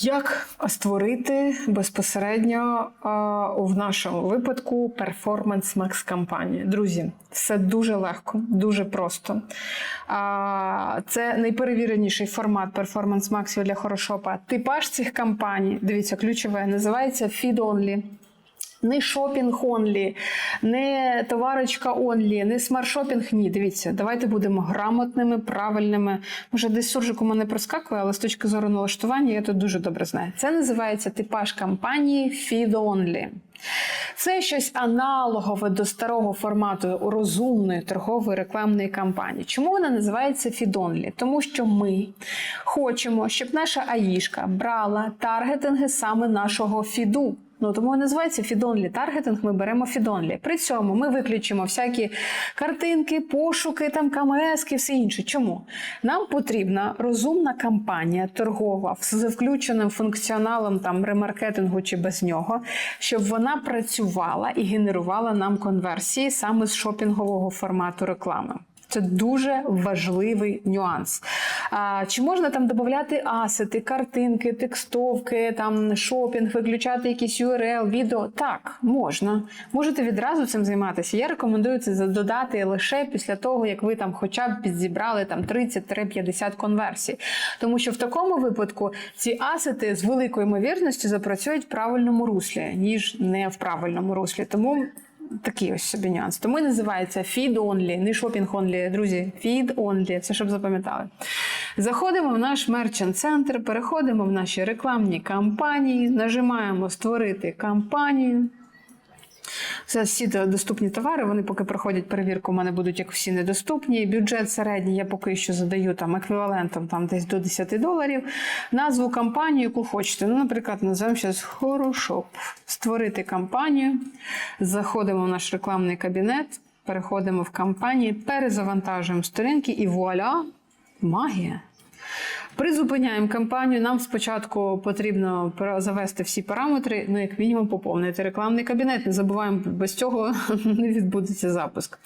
Як створити безпосередньо в нашому випадку перформанс Макс кампанію? Друзі, все дуже легко, дуже просто. Це найперевіреніший формат перформанс Максів для хорошопа. Типаж цих кампаній, дивіться, ключове, називається Feed Only. Не шопінг онлі, не товарочка онлі, не смарт-шопінг. Ні, дивіться, давайте будемо грамотними, правильними. Може, десь суржик у мене проскакує, але з точки зору налаштування я тут дуже добре знаю. Це називається типаж кампанії Feed Only. Це щось аналогове до старого формату розумної торгової рекламної кампанії. Чому вона називається Only? Тому що ми хочемо, щоб наша аїшка брала таргетинги саме нашого фіду. Ну тому і називається фідонлі таргетинг. Ми беремо фідонлі. При цьому ми виключимо всякі картинки, пошуки, там КМС, все інше. Чому нам потрібна розумна кампанія торгова з включеним функціоналом там ремаркетингу чи без нього, щоб вона працювала і генерувала нам конверсії саме з шопінгового формату реклами. Це дуже важливий нюанс. А, Чи можна там додати асети, картинки, текстовки, там шопінг, виключати якісь URL, відео? Так, можна. Можете відразу цим займатися. Я рекомендую це додати лише після того, як ви там хоча б підзібрали там 30-50 конверсій. Тому що в такому випадку ці асети з великою ймовірністю запрацюють в правильному руслі, ніж не в правильному руслі. Тому. Такий ось собі нюанс. Тому і називається feed only, не shopping only, друзі. Feed only, це щоб запам'ятали. Заходимо в наш мерчант центр, переходимо в наші рекламні кампанії, нажимаємо Створити кампанію. Це всі доступні товари, вони поки проходять перевірку, у мене будуть як всі недоступні. Бюджет середній я поки що задаю там еквівалентом там десь до 10 доларів. Назву кампанії, яку хочете. Ну, наприклад, називаємо зараз Хорошоп. Створити кампанію. Заходимо в наш рекламний кабінет, переходимо в кампанії, перезавантажуємо сторінки і вуаля! Магія! Призупиняємо кампанію. Нам спочатку потрібно завести всі параметри, ну як мінімум поповнити рекламний кабінет. Не забуваємо, без цього не відбудеться запуск.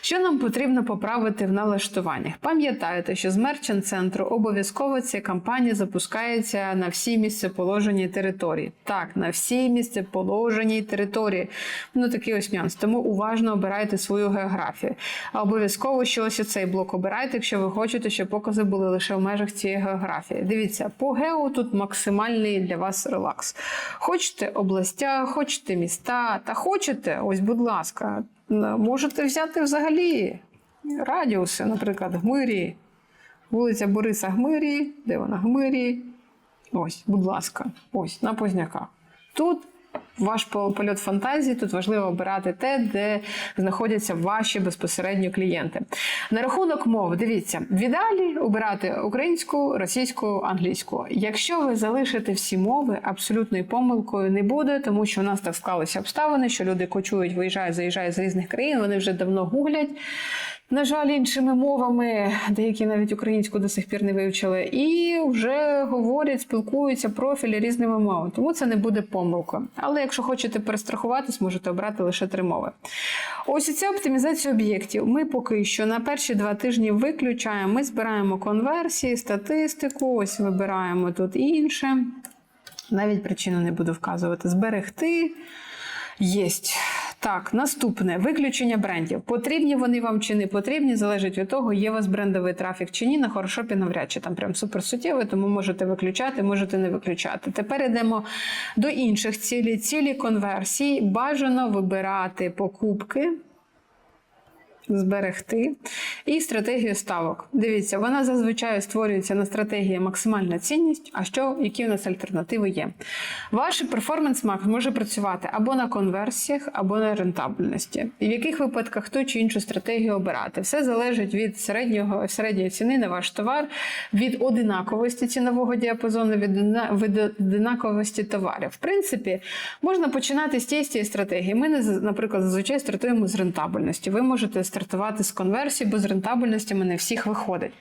Що нам потрібно поправити в налаштуваннях? Пам'ятайте, що з мерчант центру обов'язково ця кампанія запускається на всі місцеположеній території. Так, на всі місцеположеній території. Ну такий ось нюанс. Тому уважно обирайте свою географію. А обов'язково що ось цей блок обирайте, якщо ви хочете, щоб покази були лише в межах цієї географії. Дивіться, по гео тут максимальний для вас релакс. Хочете областя, хочете міста, та хочете, ось, будь ласка, можете взяти взагалі радіуси, наприклад, Гмирі, вулиця Бориса Гмирі, де вона Гмирі. Ось, будь ласка, ось на Позняках. Тут ваш польот фантазії, тут важливо обирати те, де знаходяться ваші безпосередньо клієнти. На рахунок мов, дивіться, в ідеалі обирати українську, російську, англійську. Якщо ви залишите всі мови, абсолютною помилкою не буде, тому що у нас так склалися обставини, що люди кочують, виїжджають, заїжджають з різних країн, вони вже давно гуглять. На жаль, іншими мовами, деякі навіть українську до сих пір не вивчили, і вже говорять, спілкуються профілі різними мовами. Тому це не буде помилкою. Але якщо хочете перестрахуватись, можете обрати лише три мови. Ось ця оптимізація об'єктів. Ми поки що на перші два тижні виключаємо. Ми збираємо конверсії, статистику. Ось вибираємо тут інше. Навіть причину не буду вказувати. Зберегти. Єсть. Так, наступне виключення брендів. Потрібні вони вам чи не потрібні, залежить від того, є у вас брендовий трафік чи ні. На хорошопі навряд чи там прям супер суттєвий, тому можете виключати, можете не виключати. Тепер йдемо до інших цілей. Цілі конверсії. Бажано вибирати покупки. Зберегти і стратегію ставок. Дивіться, вона зазвичай створюється на стратегії максимальна цінність. А що, які у нас альтернативи є? Ваш перформанс мак може працювати або на конверсіях, або на рентабельності. І в яких випадках ту чи іншу стратегію обирати? Все залежить від середнього середньої ціни на ваш товар, від одинаковості цінового діапазону, від одинаковості товарів. В принципі, можна починати з тієї стратегії. Ми, наприклад, зазвичай стартуємо з рентабельності. Ви можете стартувати з конверсії, бо з рентабельностями не всіх виходить.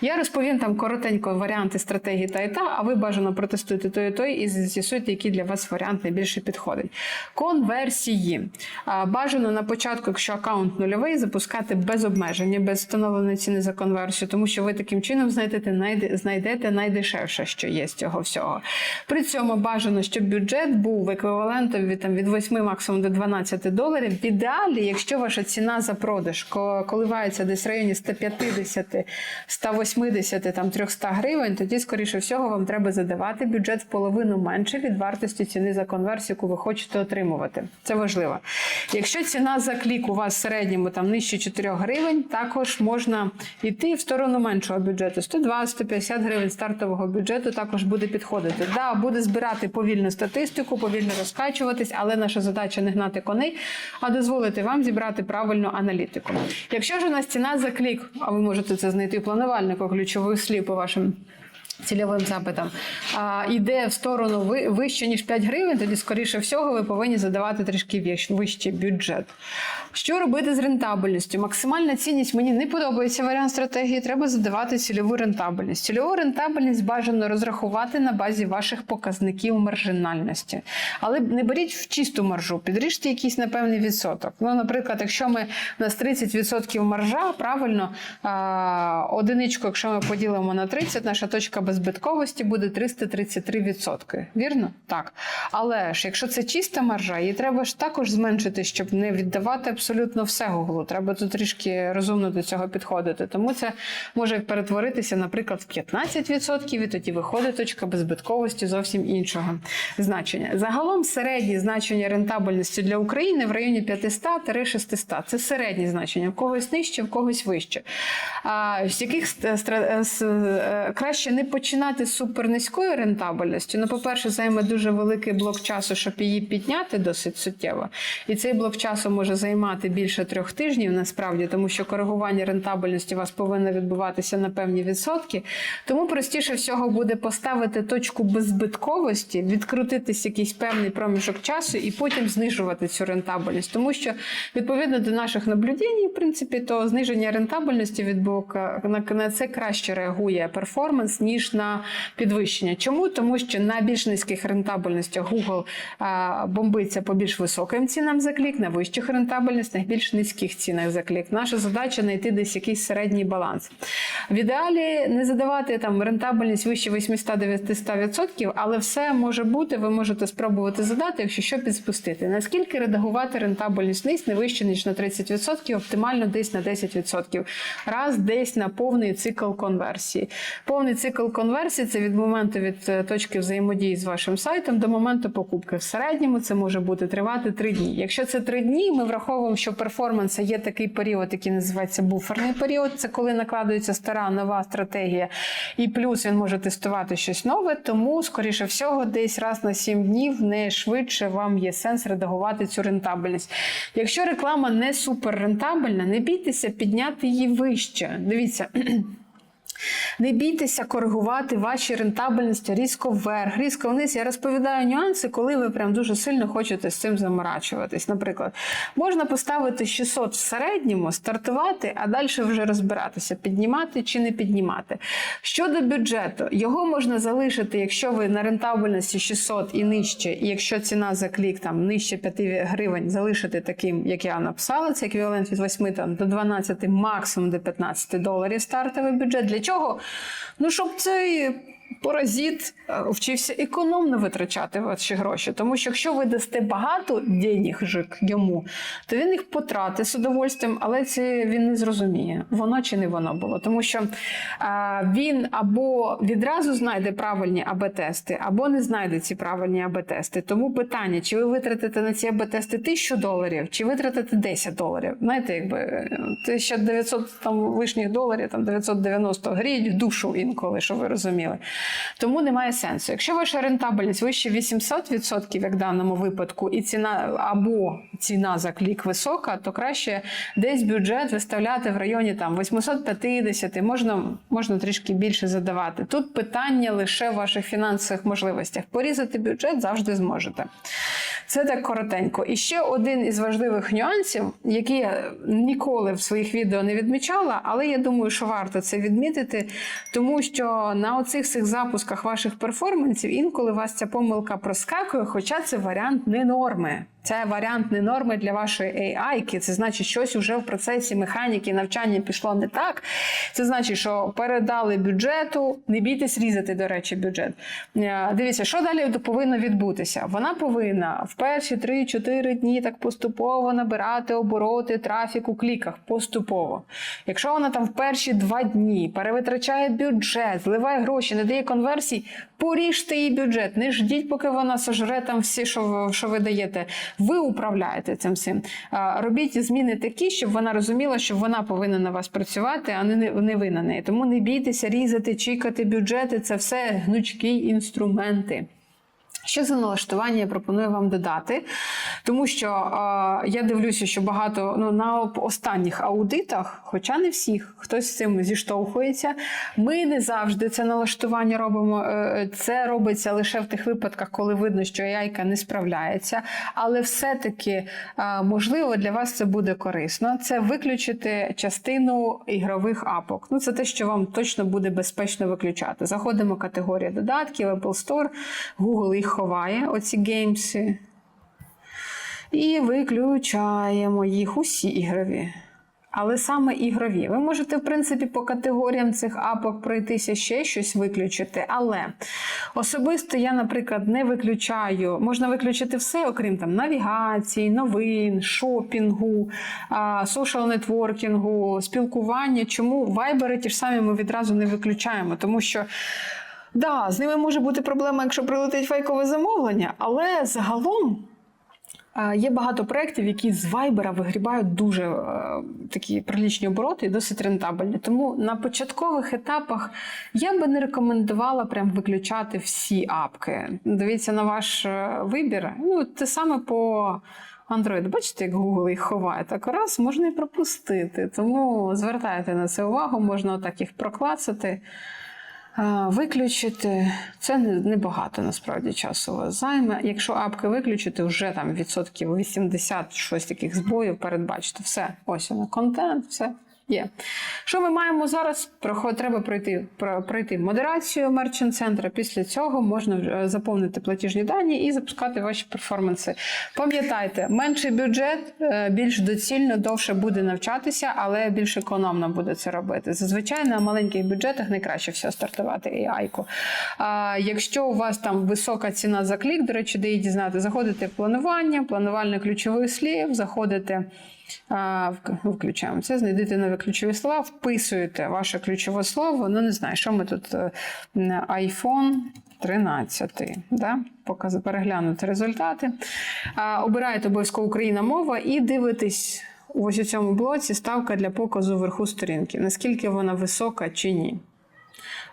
Я розповім там коротенько варіанти стратегії та і та, а ви бажано протестуйте той і той і з'ясуйте, який для вас варіант найбільше підходить. Конверсії. Бажано на початку, якщо аккаунт нульовий, запускати без обмеження, без встановленої ціни за конверсію, тому що ви таким чином знайдете, знайдете найдешевше, що є з цього всього. При цьому бажано, щоб бюджет був еквівалентом від, там, від 8 максимум до 12 доларів. В ідеалі, якщо ваша ціна за продаж коливається десь в районі 150, 180, там, 300 гривень, тоді, скоріше всього, вам треба задавати бюджет в половину менше від вартості ціни за конверсію, яку ви хочете отримувати. Це важливо. Якщо ціна за клік у вас в середньому там нижче 4 гривень, також можна йти в сторону меншого бюджету. 120-150 гривень стартового бюджету також буде підходити. Да, буде збирати повільну статистику, повільно розкачуватись, але наша задача не гнати коней, а дозволити вам зібрати правильну аналітику. Якщо ж у нас ціна за клік, а ви можете це знайти в планувальнику ключових слів по вашим цільовим запитам, а, йде в сторону ви- вище, ніж 5 гривень, тоді, скоріше всього, ви повинні задавати трішки вищий бюджет. Що робити з рентабельністю? Максимальна цінність мені не подобається варіант стратегії. Треба задавати цільову рентабельність. Цільову рентабельність бажано розрахувати на базі ваших показників маржинальності. Але не беріть в чисту маржу, підріжте якийсь напевний відсоток. Ну, наприклад, якщо ми у нас 30% маржа, правильно, а, одиничку, якщо ми поділимо на 30, наша точка беззбитковості буде 333%. Вірно? Так. Але ж, якщо це чиста маржа, її треба ж також зменшити, щоб не віддавати абсолютно все гуглу. Треба тут трішки розумно до цього підходити. Тому це може перетворитися, наприклад, в 15%, і тоді виходить точка беззбитковості зовсім іншого значення. Загалом середнє значення рентабельності для України в районі 500-600. Це середнє значення, в когось нижче, в когось вище. А з яких е, краще не починати з супернизькою рентабельністю. Ну, по-перше, займе дуже великий блок часу, щоб її підняти досить суттєво. І цей блок часу може займати більше трьох тижнів насправді, тому що коригування рентабельності у вас повинно відбуватися на певні відсотки. Тому простіше всього буде поставити точку беззбитковості, відкрутитись якийсь певний проміжок часу і потім знижувати цю рентабельність. Тому що відповідно до наших наблюдень, в принципі, то зниження рентабельності від бока на, на це краще реагує перформанс, ніж на підвищення. Чому? Тому що на більш низьких рентабельностях Google бомбиться по більш високим цінам за клік, на вищих рентабельностях, більш низьких цінах за клік. Наша задача знайти десь якийсь середній баланс. В ідеалі не задавати там рентабельність вище 800-900%, але все може бути. Ви можете спробувати задати, якщо що підспустити. Наскільки редагувати рентабельність вниз не вище ніж на 30%, оптимально десь на 10%. Раз десь на повний цикл конверсії. Повний цикл конверсії це від моменту від е, точки взаємодії з вашим сайтом до моменту покупки. В середньому це може бути тривати 3 дні. Якщо це 3 дні, ми враховуємо, що перформанса є такий період, який називається буферний період. Це коли накладується стара нова стратегія, і плюс він може тестувати щось нове. Тому, скоріше всього, десь раз на 7 днів не швидше вам є сенс редагувати цю рентабельність. Якщо реклама не суперрентабельна, не бійтеся підняти її вище. Дивіться. Не бійтеся коригувати ваші рентабельності різко вверх, різко вниз. Я розповідаю нюанси, коли ви прям дуже сильно хочете з цим заморачуватись. Наприклад, можна поставити 600 в середньому, стартувати, а далі вже розбиратися, піднімати чи не піднімати. Щодо бюджету, його можна залишити, якщо ви на рентабельності 600 і нижче, і якщо ціна за клік там нижче 5 гривень, залишити таким, як я написала, це еквівалент від 8 там, до 12, максимум до 15 доларів стартовий бюджет. Для чого? Ну, щоб цей паразит е, вчився економно витрачати ваші гроші. Тому що якщо ви дасте багато денег йому, то він їх потратить з удовольствием, але це він не зрозуміє, воно чи не воно було. Тому що е, він або відразу знайде правильні АБ-тести, або не знайде ці правильні АБ-тести. Тому питання, чи ви витратите на ці АБ-тести 1000 доларів, чи витратите 10 доларів. Знаєте, якби е, 1900 там лишніх доларів, там 990 гривень в душу інколи, щоб ви розуміли. Тому немає сенсу. Якщо ваша рентабельність вище 800%, як в даному випадку, і ціна або ціна за клік висока, то краще десь бюджет виставляти в районі там 850, можна, можна трішки більше задавати. Тут питання лише в ваших фінансових можливостях. Порізати бюджет завжди зможете. Це так коротенько. І ще один із важливих нюансів, який я ніколи в своїх відео не відмічала, але я думаю, що варто це відмітити, тому що на оцих всіх запусках ваших перформансів інколи вас ця помилка проскакує, хоча це варіант не норми. Це варіант не норми для вашої AI, це значить, щось вже в процесі механіки навчання пішло не так. Це значить, що передали бюджету, не бійтесь різати, до речі, бюджет. Е, Дивіться, що далі повинно відбутися. Вона повинна в перші 3-4 дні так поступово набирати обороти, трафік у кліках поступово. Якщо вона там в перші два дні перевитрачає бюджет, зливає гроші, не дає конверсій, поріжте її бюджет. Не ждіть, поки вона сожре там всі, що ви даєте. Ви управляєте цим всім. А, Робіть зміни такі, щоб вона розуміла, що вона повинна на вас працювати, а не, не ви на неї. Тому не бійтеся різати, чікати бюджети. Це все гнучкі інструменти. Що за налаштування я пропоную вам додати, тому що е, я дивлюся, що багато ну на останніх аудитах, хоча не всіх, хтось з цим зіштовхується. Ми не завжди це налаштування робимо. Е, це робиться лише в тих випадках, коли видно, що яйка не справляється. Але все-таки е, можливо для вас це буде корисно. Це виключити частину ігрових апок. Ну це те, що вам точно буде безпечно виключати. Заходимо в категорію додатків, Apple Store, Google їх ховає оці геймси. І виключаємо їх усі ігрові. Але саме ігрові. Ви можете, в принципі, по категоріям цих апок пройтися ще щось виключити. Але особисто я, наприклад, не виключаю. Можна виключити все, окрім там навігації, новин, шопінгу, сошал нетворкінгу, спілкування. Чому вайбери ті ж самі ми відразу не виключаємо? Тому що. Да, з ними може бути проблема, якщо прилетить фейкове замовлення, але загалом е, є багато проєктів, які з Viber вигрібають дуже е, такі прилічні обороти і досить рентабельні. Тому на початкових етапах я би не рекомендувала прям виключати всі апки. Дивіться на ваш е, вибір. Ну, те саме по. Android, бачите, як Google їх ховає, так раз можна і пропустити. Тому звертайте на це увагу, можна отак їх проклацати. Виключити це небагато насправді часу у вас займе. Якщо апки виключити, вже там відсотків 80 щось таких збоїв передбачите. Все, ось воно, контент, все є. Що ми маємо зараз? Треба пройти пройти модерацію мерчант центра. Після цього можна заповнити платіжні дані і запускати ваші перформанси. Пам'ятайте, менший бюджет е, більш доцільно довше буде навчатися, але більш економно буде це робити. Зазвичай на маленьких бюджетах найкраще все стартувати AI-ку. А якщо у вас там висока ціна за клік, до речі, де її дізнати, заходите в планування, планувальне ключових слів, заходите. Включаємо це, знайдете нові ключові слова, вписуєте ваше ключове слово. Ну, не знаю, що ми тут е, iPhone 13. Да? Показ, переглянути результати. Обираєте обов'язково Україна мова і дивитесь ось у цьому блоці ставка для показу вверху сторінки, наскільки вона висока чи ні.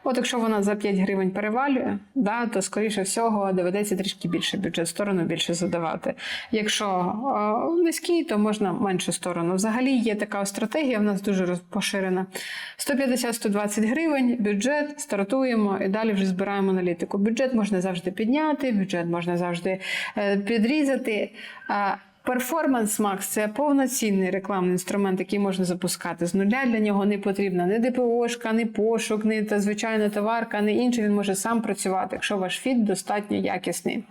От якщо вона за 5 гривень перевалює, да, то скоріше всього доведеться трішки більше бюджет сторону більше задавати. Якщо е, низький, то можна меншу сторону. Взагалі є така стратегія, в нас дуже поширена. 150-120 гривень, бюджет, стартуємо і далі вже збираємо аналітику. Бюджет можна завжди підняти, бюджет можна завжди е, підрізати. Перформанс Макс це повноцінний рекламний інструмент, який можна запускати з нуля. Для нього не потрібна ні ДПОшка, ні пошук, ні та звичайна товарка, ні інше. Він може сам працювати, якщо ваш фіт достатньо якісний.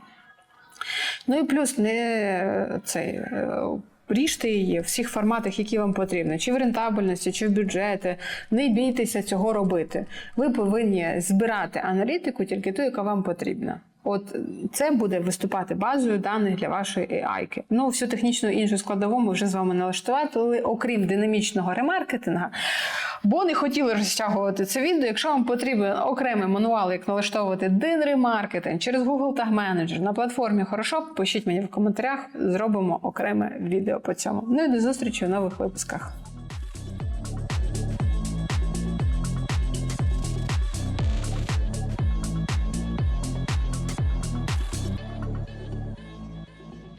Ну і плюс не цей. Е, ріжте її в всіх форматах, які вам потрібні, чи в рентабельності, чи в бюджети. Не бійтеся цього робити. Ви повинні збирати аналітику тільки ту, яка вам потрібна. От це буде виступати базою даних для вашої AI. Ну, всю технічну іншу складову ми вже з вами налаштували, окрім динамічного ремаркетинга. Бо не хотіли розтягувати це відео. Якщо вам потрібен окремий мануал, як налаштовувати дин ремаркетинг через Google Tag Manager на платформі Хорошо, пишіть мені в коментарях, зробимо окреме відео по цьому. Ну і до зустрічі в нових випусках.